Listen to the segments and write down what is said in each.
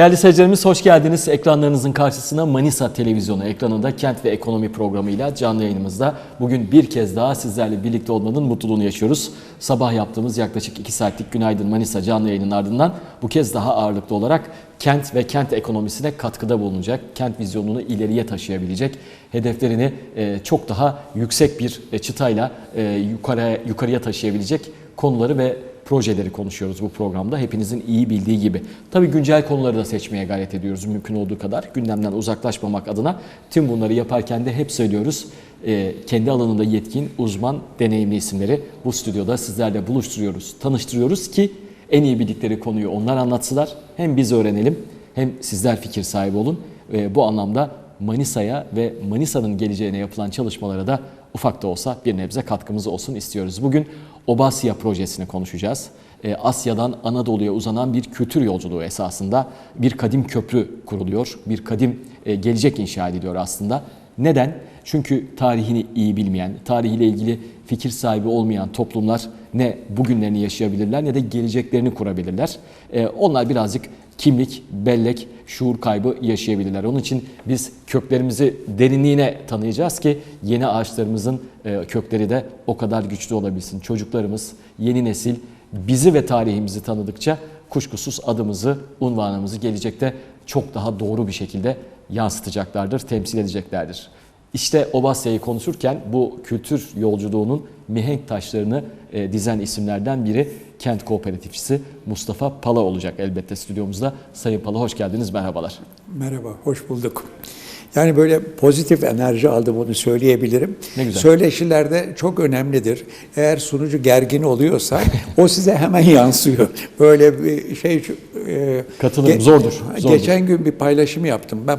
Değerli seyircilerimiz hoş geldiniz. Ekranlarınızın karşısına Manisa Televizyonu ekranında Kent ve Ekonomi programıyla canlı yayınımızda bugün bir kez daha sizlerle birlikte olmanın mutluluğunu yaşıyoruz. Sabah yaptığımız yaklaşık 2 saatlik Günaydın Manisa canlı yayının ardından bu kez daha ağırlıklı olarak kent ve kent ekonomisine katkıda bulunacak, kent vizyonunu ileriye taşıyabilecek, hedeflerini e, çok daha yüksek bir e, çıtayla e, yukarıya, yukarıya taşıyabilecek konuları ve projeleri konuşuyoruz bu programda. Hepinizin iyi bildiği gibi. Tabii güncel konuları da seçmeye gayret ediyoruz mümkün olduğu kadar. Gündemden uzaklaşmamak adına tüm bunları yaparken de hep söylüyoruz. e, kendi alanında yetkin, uzman, deneyimli isimleri bu stüdyoda sizlerle buluşturuyoruz, tanıştırıyoruz ki en iyi bildikleri konuyu onlar anlatsınlar. Hem biz öğrenelim hem sizler fikir sahibi olun. E, bu anlamda Manisa'ya ve Manisa'nın geleceğine yapılan çalışmalara da ufak da olsa bir nebze katkımız olsun istiyoruz. Bugün Obasya projesini konuşacağız. Ee, Asya'dan Anadolu'ya uzanan bir kültür yolculuğu esasında bir kadim köprü kuruluyor, bir kadim e, gelecek inşa ediliyor aslında. Neden? Çünkü tarihini iyi bilmeyen, tarihiyle ilgili fikir sahibi olmayan toplumlar ne bugünlerini yaşayabilirler ne de geleceklerini kurabilirler. Ee, onlar birazcık kimlik, bellek, şuur kaybı yaşayabilirler. Onun için biz köklerimizi derinliğine tanıyacağız ki yeni ağaçlarımızın e, kökleri de o kadar güçlü olabilsin. Çocuklarımız, yeni nesil bizi ve tarihimizi tanıdıkça kuşkusuz adımızı, unvanımızı gelecekte çok daha doğru bir şekilde yansıtacaklardır, temsil edeceklerdir. İşte Obasya'yı konuşurken bu kültür yolculuğunun mihenk taşlarını e, dizen isimlerden biri kent kooperatifçisi Mustafa Pala olacak elbette stüdyomuzda. Sayın Pala hoş geldiniz, merhabalar. Merhaba, hoş bulduk. Yani böyle pozitif enerji aldım onu söyleyebilirim. Ne güzel. Söyleşilerde çok önemlidir. Eğer sunucu gergin oluyorsa o size hemen yansıyor. Böyle bir şey... e, Katılırım, zordur, zordur. Geçen gün bir paylaşım yaptım. Ben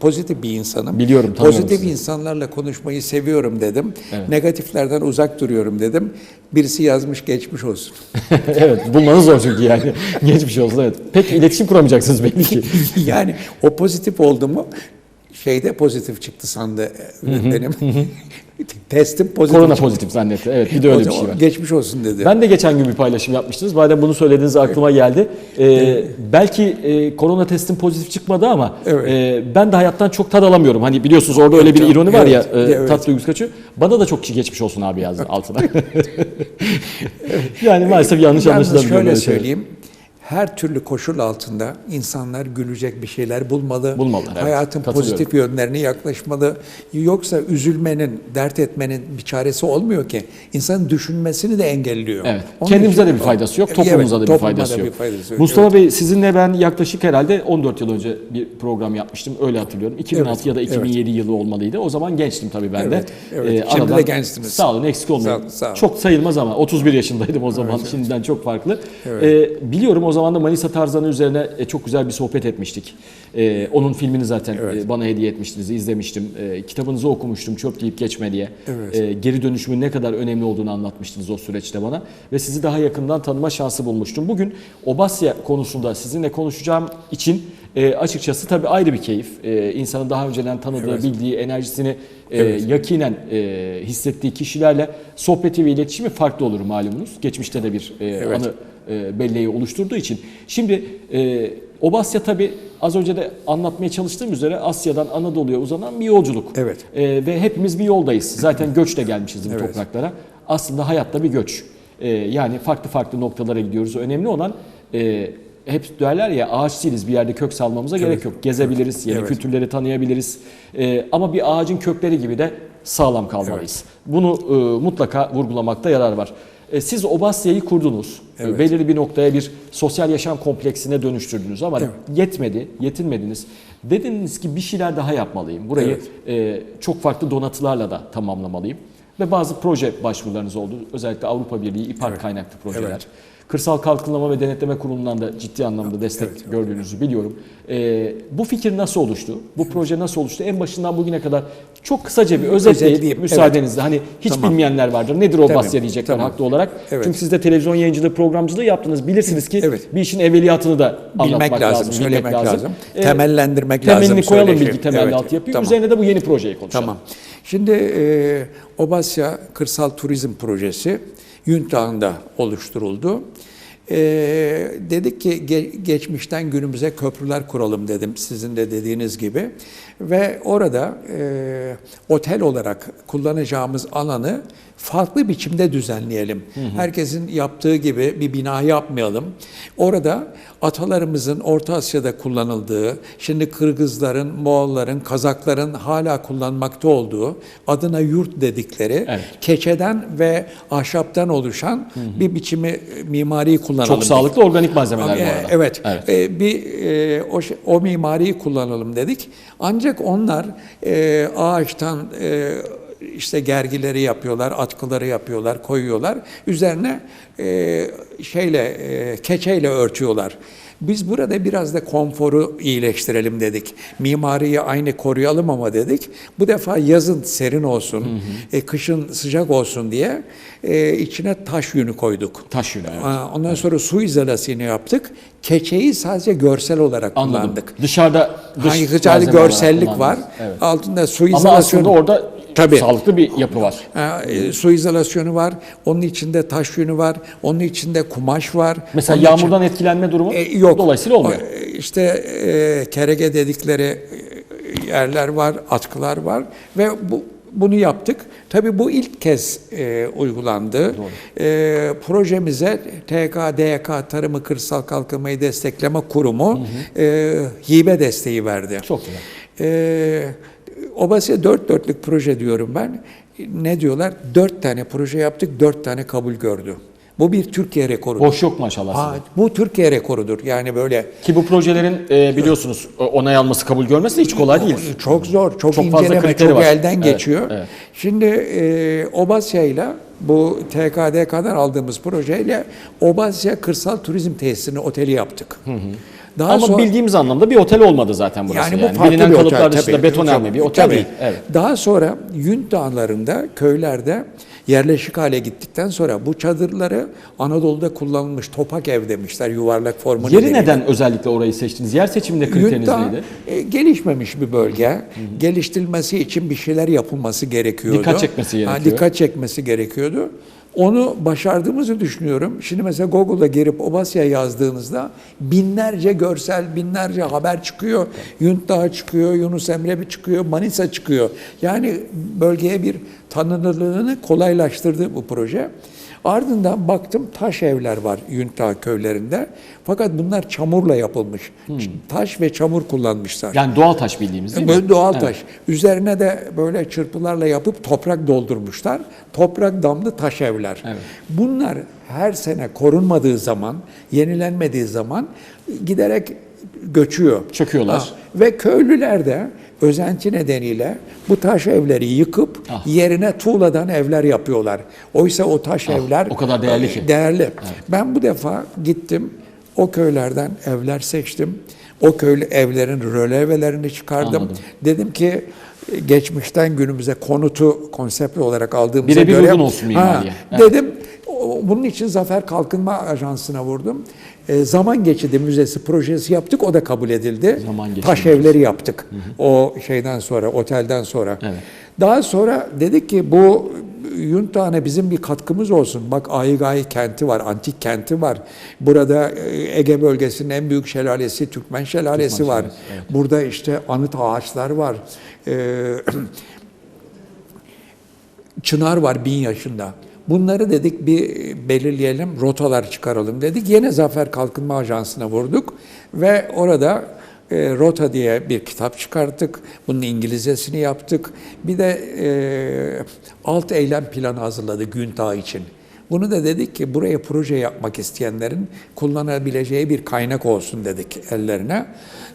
pozitif bir insanım. Biliyorum, Pozitif sizi. insanlarla konuşmayı seviyorum dedim. Evet. Negatiflerden uzak duruyorum dedim. Birisi yazmış geçmiş olsun. evet, bulmanız zor çünkü yani. Geçmiş olsun evet. Pek iletişim kuramayacaksınız belli ki. yani o pozitif oldu mu şeyde pozitif çıktı sandı e, benim. Testim pozitif. Korona çıktı. pozitif zannetti. Evet, bir de öyle bir şey var. Geçmiş olsun dedi. Ben de geçen gün bir paylaşım yapmıştınız. Madem bunu söylediğiniz aklıma geldi. Ee, belki e, korona testim pozitif çıkmadı ama Evet. e, ben de hayattan çok tad alamıyorum. Hani biliyorsunuz orada öyle bir ironi var ya, evet, e, evet. tat duygusu kaçıyor. Bana da çok kişi geçmiş olsun abi yazdı altına. yani maalesef yanlış Yalnız anlaşılabiliyor. şöyle böyle şeyler. Her türlü koşul altında insanlar gülecek bir şeyler bulmalı. Bulmalılar, evet. Hayatın pozitif yönlerine yaklaşmalı. Yoksa üzülmenin, dert etmenin bir çaresi olmuyor ki. İnsanın düşünmesini de engelliyor. Evet. Onun Kendimize de bir faydası yok, Evet, toplumumuza da bir faydası da yok. bir faydası yok. Mustafa Bey sizinle ben yaklaşık herhalde 14 yıl önce bir program yapmıştım. Öyle hatırlıyorum. 2006 Evet, ya da 2007 yılı olmalıydı. O zaman gençtim tabii ben de. Evet, evet. Şimdi aradan- de gençsiniz. Sağ olun eksik olmayın. Sağ- sağ olun. Çok sayılmaz ama 31 yaşındaydım o zaman. Şimdiden çok farklı. Evet. Ee, biliyorum o zaman da Manisa Tarzanı üzerine e, çok güzel bir sohbet etmiştik. Ee, onun filmini zaten Evet. e, bana hediye etmiştiniz, izlemiştim. Ee, kitabınızı okumuştum çöp deyip geçme diye. Evet. Ee, geri dönüşümün ne kadar önemli olduğunu anlatmıştınız o süreçte bana. Ve sizi daha yakından tanıma şansı bulmuştum. Bugün Obasya konusunda sizinle konuşacağım için e, açıkçası tabii ayrı bir keyif. E, insanın daha önceden tanıdığı, Evet. bildiği, enerjisini e, Evet. yakinen e, hissettiği kişilerle sohbeti ve iletişimi farklı olur malumunuz. Geçmişte de bir e, Evet. anı e, belleği oluşturduğu için. Şimdi e, Obasya tabii az önce de anlatmaya çalıştığım üzere Asya'dan Anadolu'ya uzanan bir yolculuk. Evet. E, ve hepimiz bir yoldayız. Zaten göçle gelmişiz bu Evet. topraklara. Aslında hayatta bir göç. E, yani farklı farklı noktalara gidiyoruz. Önemli olan e, hep derler ya ağaç değiliz bir yerde kök salmamıza gerek yok. Gezebiliriz, yeni Evet. kültürleri tanıyabiliriz. E, ama bir ağacın kökleri gibi de sağlam kalmalıyız. Bunu e, mutlaka vurgulamakta yarar var. E, siz Obasya'yı kurdunuz. E, Evet. belirli bir noktaya bir sosyal yaşam kompleksine dönüştürdünüz ama Evet. yetmedi, yetinmediniz. Dediniz ki bir şeyler daha yapmalıyım. Burayı e, çok farklı donatılarla da tamamlamalıyım. Ve bazı proje başvurularınız oldu. Özellikle Avrupa Birliği İPAR Evet. kaynaklı projeler. Evet. Kırsal Kalkınlama ve Denetleme Kurulu'ndan da ciddi anlamda destek Evet. gördüğünüzü biliyorum. E, bu fikir nasıl oluştu? Bu proje nasıl oluştu? En başından bugüne kadar çok kısaca bir özetleyip müsaadenizle hani hiç Tamam. bilmeyenler vardır. Nedir o Tamam, Basya diyecekler tamam. haklı olarak. Evet. Çünkü siz de televizyon yayıncılığı, programcılığı yaptınız. Bilirsiniz ki Evet. bir işin evveliyatını da Bilmek anlatmak lazım, bilmek söylemek lazım. E, Temellendirmek temelini lazım koyalım söyleşi. bilgi temelli Evet, altyapıyı. tamam. Üzerine de bu yeni projeyi konuşalım. Tamam. Şimdi e, Obasya Kırsal Turizm Projesi Yuntağı'nda oluşturuldu. Ee, dedik ki ge- geçmişten günümüze köprüler kuralım dedim sizin de dediğiniz gibi. Ve orada e, otel olarak kullanacağımız alanı farklı biçimde düzenleyelim. Herkesin yaptığı gibi bir bina yapmayalım. Orada atalarımızın Orta Asya'da kullanıldığı, şimdi Kırgızların, Moğolların, Kazakların hala kullanmakta olduğu adına yurt dedikleri Evet. keçeden ve ahşaptan oluşan bir biçimi mimari kullanalım. Çok dedik. sağlıklı organik malzemeler bu Ee, arada. Evet. Evet. Ee, bir e, o o mimariyi kullanalım dedik. Ancak onlar e, ağaçtan e, işte gergileri yapıyorlar, atkıları yapıyorlar, koyuyorlar. Üzerine e, şeyle e, keçeyle örtüyorlar. Biz burada biraz da konforu iyileştirelim dedik. Mimariyi aynı koruyalım ama dedik. Bu defa yazın serin olsun, e, kışın sıcak olsun diye e, içine taş yünü koyduk. Taş yünü, evet. Ondan sonra su izolasyonu yaptık. Keçeyi sadece görsel olarak Anladım. kullandık. Dışarıda dış malzeme olarak görsellik var. Evet. Altında su Ama izolasyonu. aslında orada Tabii. sağlıklı bir yapı var. Ha, e, su izolasyonu var. Onun içinde taş yünü var. Onun içinde kumaş var. Mesela Onun için- yağmurdan etkilenme durumu E, yok. dolayısıyla olmuyor. O, e, İşte e, kerege dedikleri e, yerler var, atkılar var ve bu bunu yaptık. Tabii bu ilk kez e, uygulandı. E, projemize TKDK Tarımı Kırsal Kalkınmayı Destekleme Kurumu e, hibe desteği verdi. Çok güzel. E, Obasya dört dörtlük proje diyorum ben. Ne diyorlar? Dört tane proje yaptık, dört tane kabul gördü. Bu bir Türkiye rekorudur. Boş yok maşallah. Ha, bu Türkiye rekorudur. Yani böyle Ki bu projelerin e, biliyorsunuz onay alması, kabul görmesi hiç kolay değil. çok zor, çok, Çok fazla inceleme, kriteri çok var. elden Evet, geçiyor. evet. Şimdi e, Obasya'yla bu TKDK'dan aldığımız projeyle Obasya Kırsal Turizm Tesisini oteli yaptık. Daha Ama sonra- bildiğimiz anlamda bir otel olmadı zaten burası. yani Yani, bu farklı Bilinen bir kalıplar otel. dışında betonarme bir otel Tabii. değil. Evet. Daha sonra Yün Dağları'nda, köylerde yerleşik hale gittikten sonra bu çadırları Anadolu'da kullanılmış topak ev demişler yuvarlak formu Yeri neden özellikle orayı seçtiniz? Yer seçiminde kriteriniz Yunta neydi? e, gelişmemiş bir bölge. Geliştirilmesi için bir şeyler yapılması gerekiyordu. Dikkat çekmesi Ha, gerekiyor. dikkat çekmesi gerekiyordu. Onu başardığımızı düşünüyorum. Şimdi mesela Google'a girip Obasya yazdığınızda binlerce görsel, binlerce haber çıkıyor. Yunt Dağı çıkıyor, Yunus Emre çıkıyor, Manisa çıkıyor. Yani bölgeye bir tanınırlığını kolaylaştırdı bu proje. Ardından baktım taş evler var Yuntağ köylerinde. Fakat bunlar çamurla yapılmış. Taş ve çamur kullanmışlar. Yani doğal taş bildiğimiz değil mi? Böyle doğal Evet. taş. Üzerine de böyle çırpılarla yapıp toprak doldurmuşlar. Toprak damlı taş evler. Evet. Bunlar her sene korunmadığı zaman, yenilenmediği zaman giderek göçüyor. Çöküyorlar. Ha, Ve köylüler de özenti nedeniyle bu taş evleri yıkıp Ah. yerine tuğladan evler yapıyorlar. Oysa o taş evler o kadar değerli ki. Değerli. Ben bu defa gittim o köylerden evler seçtim. O köylü evlerin rölevelerini çıkardım. Anladım. Dedim ki geçmişten günümüze konutu konsept olarak aldığımıza Birebir göre uygun olsun mimariye. Evet. dedim bunun için Zafer Kalkınma Ajansı'na vurdum. E, zaman Geçidi Müzesi projesi yaptık o da kabul edildi. Zaman Geçidi Taş evleri yaptık. O şeyden sonra otelden sonra. Evet. Daha sonra dedik ki bu Yuntağ'a bizim bir katkımız olsun. Bak Aygai kenti var, antik kenti var. Burada e, Ege bölgesinin en büyük şelalesi Türkmen Şelalesi Türkmen var. Şelalesi, evet. Burada işte anıt ağaçlar var. Ee, çınar var bin yaşında. Bunları dedik bir belirleyelim, rotalar çıkaralım dedik. Yine Zafer Kalkınma Ajansı'na vurduk ve orada e, Rota diye bir kitap çıkarttık. Bunun İngilizcesini yaptık. Bir de e, alt eylem planı hazırladık Güntağ için. Bunu da dedik ki buraya proje yapmak isteyenlerin kullanabileceği bir kaynak olsun dedik ellerine.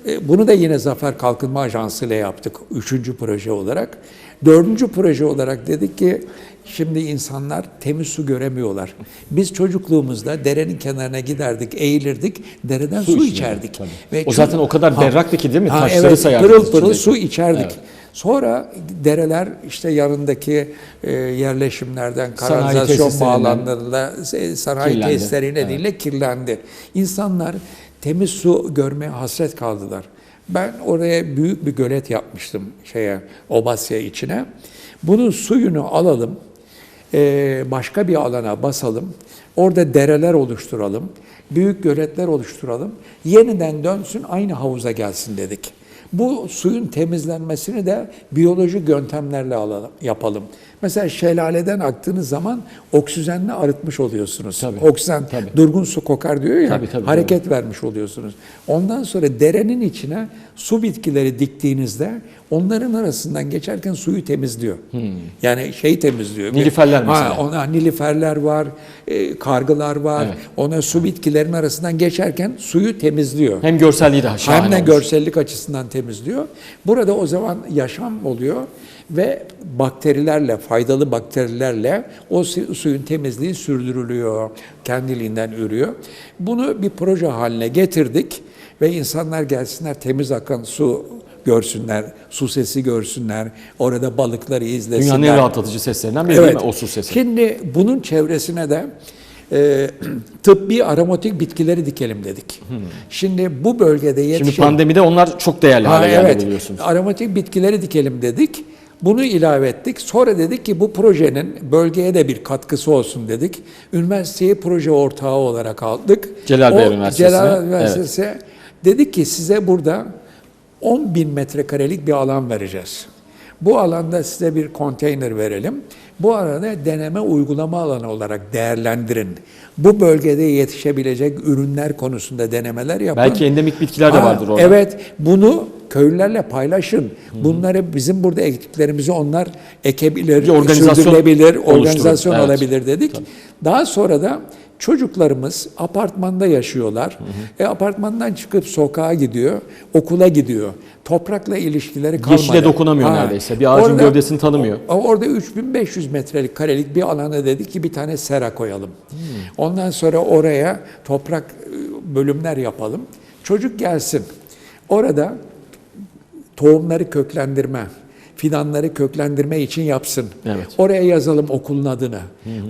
E, Bunu da yine Zafer Kalkınma Ajansı ile yaptık üçüncü proje olarak. Dördüncü proje olarak dedik ki şimdi insanlar temiz su göremiyorlar. Biz çocukluğumuzda derenin kenarına giderdik, eğilirdik, dereden su, içerdik, içerdik. tabii. Ve O zaten o kadar berraktı ki değil mi? Ha, Taşları evet, sayardık pırıl pırıl içindeki. su içerdik. Evet. Sonra dereler işte yanındaki e, yerleşimlerden, kanalizasyon bağlanlarıyla, e, sanayi kirlendi. tesisleri nedeniyle kirlendi. İnsanlar temiz su görmeye hasret kaldılar. Ben oraya büyük bir gölet yapmıştım şeye, Obasya içine. Bunun suyunu alalım, e, başka bir alana basalım. Orada dereler oluşturalım. Büyük göletler oluşturalım. Yeniden dönsün aynı havuza gelsin dedik. Bu suyun temizlenmesini de biyolojik yöntemlerle alalım, yapalım. Mesela şelaleden aktığınız zaman oksijenle arıtmış oluyorsunuz. Tabii, Oksijen tabii. durgun su kokar diyor ya. Tabii, tabii, hareket vermiş oluyorsunuz. Ondan sonra derenin içine su bitkileri diktiğinizde onların arasından geçerken suyu temizliyor. Yani şey temizliyor. Hmm. Nilüferler Ha, mesela. ona nilüferler var, e, kargılar var. Evet. Ona su bitkilerin arasından geçerken suyu temizliyor. Hem görselliği daha şahane Hem de olmuş. görsellik açısından temizliyor. Burada o zaman yaşam oluyor ve bakterilerle, faydalı bakterilerle o su- suyun temizliği sürdürülüyor, kendiliğinden ürüyor. Bunu bir proje haline getirdik ve insanlar gelsinler temiz akan su görsünler, su sesi görsünler, orada balıkları izlesinler. Dünyanın en rahatlatıcı seslerinden biri değil mi o su sesi? Şimdi bunun çevresine de e, tıbbi aromatik bitkileri dikelim dedik. Şimdi bu bölgede yetişen... Şimdi pandemide onlar çok değerli Ha, hale geldi evet, biliyorsunuz. aromatik bitkileri dikelim dedik. Bunu ilave ettik. Sonra dedik ki bu projenin bölgeye de bir katkısı olsun dedik. Üniversiteyi proje ortağı olarak aldık. Celal Bayar O Üniversitesi'ne, Celal Üniversitesi dedik ki size burada 10 bin metrekarelik bir alan vereceğiz. Bu alanda size bir konteyner verelim. Bu arada deneme uygulama alanı olarak değerlendirin. Bu bölgede yetişebilecek ürünler konusunda denemeler yapın. Belki endemik bitkiler de vardır orada. Evet, bunu köylülerle paylaşın. Bunları bizim burada ektiklerimizi onlar ekebilir, Bir organizasyon sürdürülebilir, organizasyon Evet. olabilir dedik. Daha sonra da çocuklarımız apartmanda yaşıyorlar. E, apartmandan çıkıp sokağa gidiyor, okula gidiyor. Toprakla ilişkileri kalmadı. Yeşile dokunamıyor neredeyse. Bir ağacın gövdesini tanımıyor. Orada 3500 metrelik karelik bir alana dedik ki bir tane sera koyalım. Ondan sonra oraya toprak e, bölümler yapalım. Çocuk gelsin. Orada tohumları köklendirme, fidanları köklendirme için yapsın. Evet. Oraya yazalım okulun adını.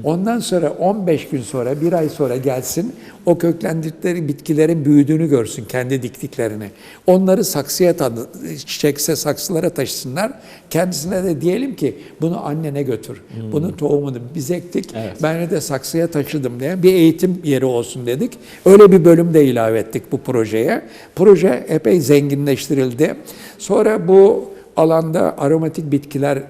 Ondan sonra 15 gün sonra, bir ay sonra gelsin, o köklendirdikleri bitkilerin büyüdüğünü görsün, kendi diktiklerini. Onları saksıya çiçekse saksılara taşısınlar. Kendisine de diyelim ki bunu annene götür. Bunun tohumunu biz ektik, Evet. ben de saksıya taşıdım diye bir eğitim yeri olsun dedik. Öyle bir bölüm de ilave ettik bu projeye. Proje epey zenginleştirildi. Sonra bu alanda aromatik bitkiler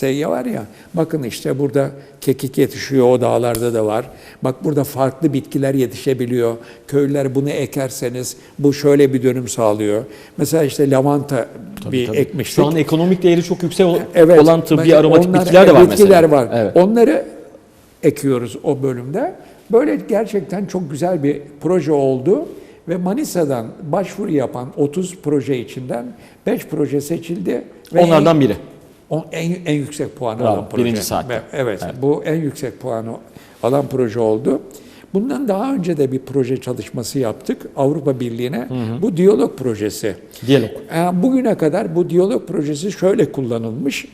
şey var ya, bakın işte burada kekik yetişiyor, o dağlarda da var. Bak burada farklı bitkiler yetişebiliyor. Köylüler bunu ekerseniz bu şöyle bir dönüm sağlıyor. Mesela işte lavanta bir Tabii. ekmiştik. Şu an ekonomik değeri çok yüksek Evet. olan tıbbi aromatik onlar- bitkiler de var bitkiler mesela. var. Evet. Onları ekiyoruz o bölümde. Böyle gerçekten çok güzel bir proje oldu ve Manisa'dan başvuru yapan 30 proje içinden 5 proje seçildi. Ve Onlardan en, biri. o- en, en yüksek puanı Bravo, alan proje. birinci saatte. Ve- Evet, bu en yüksek puanı alan proje oldu. Bundan daha önce de bir proje çalışması yaptık Avrupa Birliği'ne. Bu diyalog projesi. Diyalog. Ee, Bugüne kadar bu diyalog projesi şöyle kullanılmış.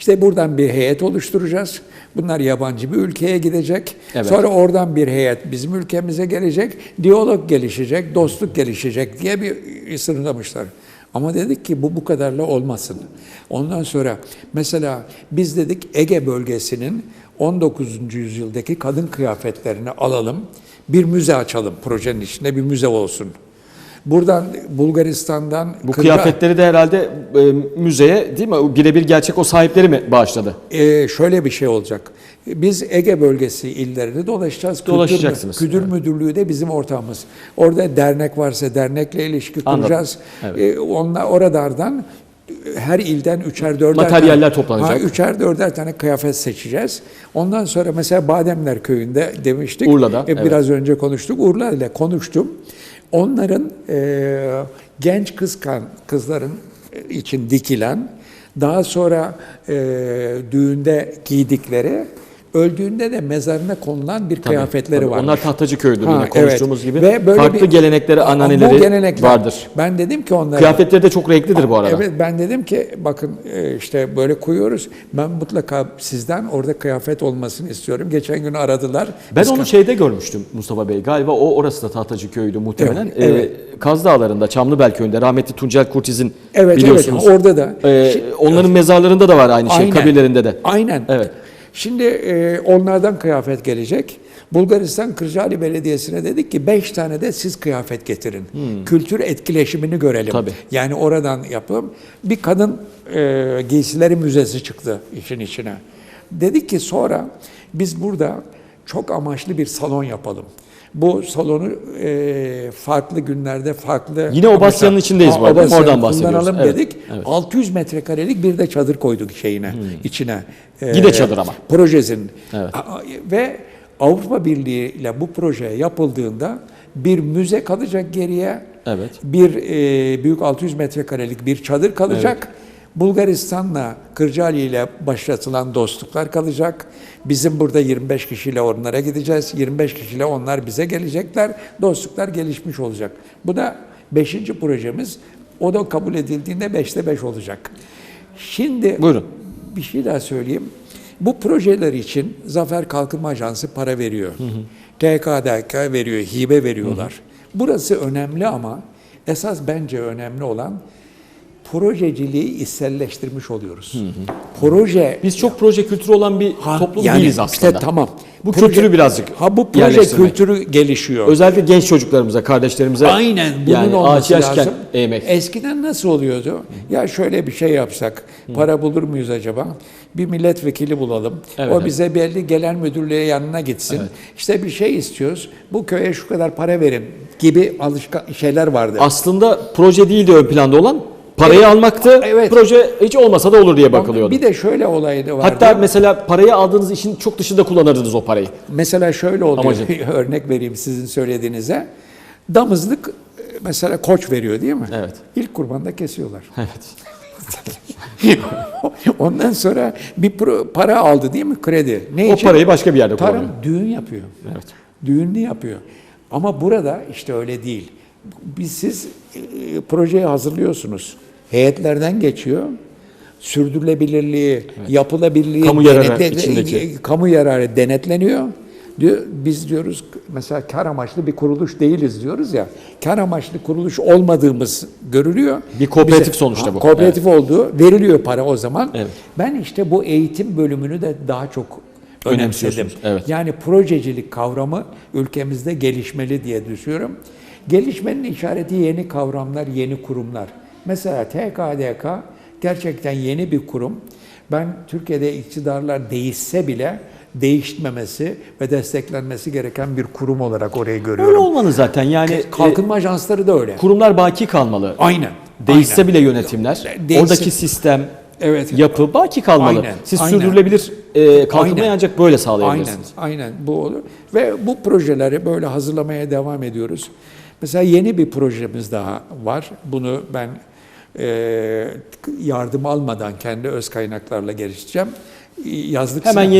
İşte buradan bir heyet oluşturacağız. Bunlar yabancı bir ülkeye gidecek. Evet. Sonra oradan bir heyet bizim ülkemize gelecek. Diyalog gelişecek, dostluk gelişecek diye bir sınırlamışlar. Ama dedik ki bu bu kadarla olmasın. Ondan sonra mesela biz dedik Ege bölgesinin 19. yüzyıldaki kadın kıyafetlerini alalım. Bir müze açalım projenin içinde bir müze olsun. Buradan Bulgaristan'dan Bu Kırga- kıyafetleri de herhalde e, müzeye değil mi? Birebir gerçek o sahipleri mi bağışladı? Ee, şöyle bir şey olacak. Biz Ege bölgesi illerini dolaşacağız. Kültür- Dolaşacaksınız. Kültür Müdürlüğü de bizim ortağımız. Orada dernek varsa dernekle ilişki Anladım. kuracağız. Evet. Ee, onlar oralardan her ilden üçer dörder Materyaller tane, toplanacak. Ha, üçer dörder tane kıyafet seçeceğiz. Ondan sonra mesela Bademler Köyü'nde demiştik. Urla'da, E, Biraz önce konuştuk. Urla ile konuştum. Onların e, genç kız kan- kızların için dikilen daha sonra e, düğünde giydikleri öldüğünde de mezarına konulan bir Tabii, kıyafetleri tabii. var. Onlar tahtacı köydür Ha, yine konuştuğumuz evet. gibi. Ve böyle Farklı bir- gelenekleri, ananeleri gelenekler. vardır. Ben dedim ki onlara Kıyafetleri de çok renklidir bu arada. Evet ben dedim ki bakın e, işte böyle koyuyoruz. Ben mutlaka sizden orada kıyafet olmasını istiyorum. Geçen gün aradılar. Ben Biz onu şeyde görmüştüm Mustafa Bey. Galiba o orası da Tahtacı köyüydü muhtemelen. Evet, evet. Ee, Kaz Dağları'nda, Çamlıbel köyünde rahmetli Tuncel Kurtiz'in Evet biliyorsunuz. evet orada da. Ee, onların mezarlarında da var aynı şey, Aynen. kabirlerinde de. Aynen. Evet. Şimdi e, onlardan kıyafet gelecek. Bulgaristan Kırcaali Belediyesi'ne dedik ki beş tane de siz kıyafet getirin. Kültür etkileşimini görelim. Tabii. Yani oradan yapalım. Bir kadın e, giysileri müzesi çıktı işin içine. Dedik ki sonra biz burada çok amaçlı bir salon yapalım. Bu salonu e, farklı günlerde farklı... Yine Obasya'nın içindeyiz bu arada. Oradan bahsediyoruz. kullanalım Evet, dedik. evet. 600 metrekarelik bir de çadır koyduk şeyine, içine. E, Yine çadır ama. Projesinin. Evet. Ve Avrupa Birliği ile bu proje yapıldığında bir müze kalacak geriye. Evet. Bir e, büyük 600 metrekarelik bir çadır kalacak. Bulgaristan'la Kırcaali ile başlatılan dostluklar kalacak. Bizim burada 25 kişiyle onlara gideceğiz. 25 kişiyle onlar bize gelecekler. Dostluklar gelişmiş olacak. Bu da 5. projemiz. O da kabul edildiğinde 5'te 5 olacak. Şimdi Buyurun. bir şey daha söyleyeyim. Bu projeler için Zafer Kalkınma Ajansı para veriyor. TKDK veriyor, hibe veriyorlar. Burası önemli ama esas bence önemli olan projeciliği içselleştirmiş oluyoruz. Proje Biz çok proje kültürü olan bir Ha, toplum yani değiliz aslında. işte tamam. Bu Proje- kültürü birazcık ha bu proje kültürü gelişiyor. Özellikle genç çocuklarımıza, kardeşlerimize Aynen bunun yani olması ağaç yaşken lazım. eğmek. Eskiden nasıl oluyordu? Ya şöyle bir şey yapsak, para bulur muyuz acaba? Bir milletvekili bulalım. Evet, o evet. bize belli gelen müdürlüğe yanına gitsin. İşte bir şey istiyoruz. Bu köye şu kadar para verin gibi alışkan şeyler vardı. Aslında proje değil de ön planda olan parayı almaktı. Evet. Proje hiç olmasa da olur diye bakılıyordu. bir de şöyle olay da vardı. Hatta mesela parayı aldığınız işin çok dışında kullanırdınız o parayı. Mesela şöyle oluyor. Amacın. Örnek vereyim sizin söylediğinize. Damızlık e, mesela koç veriyor değil mi? Evet. İlk kurbanda kesiyorlar. Evet. Ondan sonra bir para aldı değil mi kredi? Ne O için? parayı başka bir yerde Tarım kullanıyor. düğün yapıyor. Evet. Düğünlü yapıyor. Ama burada işte öyle değil. Biz siz e, projeyi hazırlıyorsunuz. Heyetlerden geçiyor. Sürdürülebilirliği, yapılabilirliği, Kamu yararı denetle- e, kamu yararı denetleniyor. Diyor, biz diyoruz mesela kar amaçlı bir kuruluş değiliz diyoruz ya. Kar amaçlı kuruluş olmadığımız görülüyor. Bir kooperatif sonuçta bu. Kooperatif olduğu veriliyor para o zaman. Evet. Ben işte bu eğitim bölümünü de daha çok önemsedim. Evet. Yani projecilik kavramı ülkemizde gelişmeli diye düşünüyorum. Gelişmenin işareti yeni kavramlar, yeni kurumlar. Mesela TKDK gerçekten yeni bir kurum. Ben Türkiye'de iktidarlar değişse bile değişmemesi ve desteklenmesi gereken bir kurum olarak orayı Öyle görüyorum. olmalı zaten yani Kalkınma ajansları da öyle. e, kurumlar baki kalmalı. Aynen. Değişse aynen. bile yönetimler, Değişse- oradaki sistem, Evet. yapı baki kalmalı. Aynen, Siz aynen. sürdürülebilir e, kalkınmayı Aynen. ancak böyle Aynen, sağlayabilirsiniz. aynen bu olur. Ve bu projeleri böyle hazırlamaya devam ediyoruz. Mesela yeni bir projemiz daha var. Bunu ben e, yardım almadan kendi öz kaynaklarla geliştireceğim. Yazlık Hemen sinema.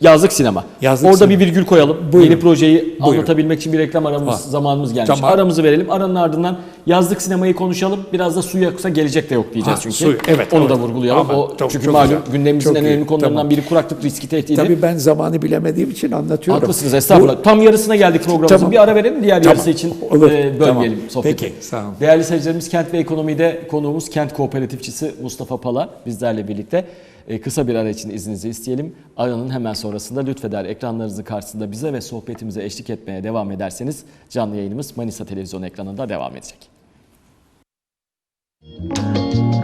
Yazlık sinema. Yazlık Orada sinema. bir virgül koyalım. Buyurun. Yeni projeyi Buyurun. anlatabilmek için bir reklam aramız zamanımız gelmiş. Tamam. Aramızı verelim. Aranın ardından yazlık sinemayı konuşalım. Biraz da su yoksa gelecek de yok diyeceğiz Ha, çünkü. su, evet, Onu evet. da vurgulayalım. Aman, o çok- çünkü çok malum güzel. gündemimizin Çok en iyi. önemli konularından Tamam. biri kuraklık riski tehdidi. Tabii ben zamanı bilemediğim için anlatıyorum. Haklısınız estağfurullah. Tam yarısına geldik programımızın. Tamam. Bir ara verelim diğer Tamam. yarısı için Olur. e, bölmeyelim Tamam. sohbeti. Peki, sağ olun. Değerli seyircilerimiz Kent ve Ekonomi'de konuğumuz Kent Kooperatifçisi Mustafa Pala bizlerle birlikte. E, kısa bir ara için izninizi isteyelim. Aranın hemen sonrasında lütfeder ekranlarınızı karşısında bize ve sohbetimize eşlik etmeye devam ederseniz canlı yayınımız Manisa Televizyon ekranında devam edecek. Müzik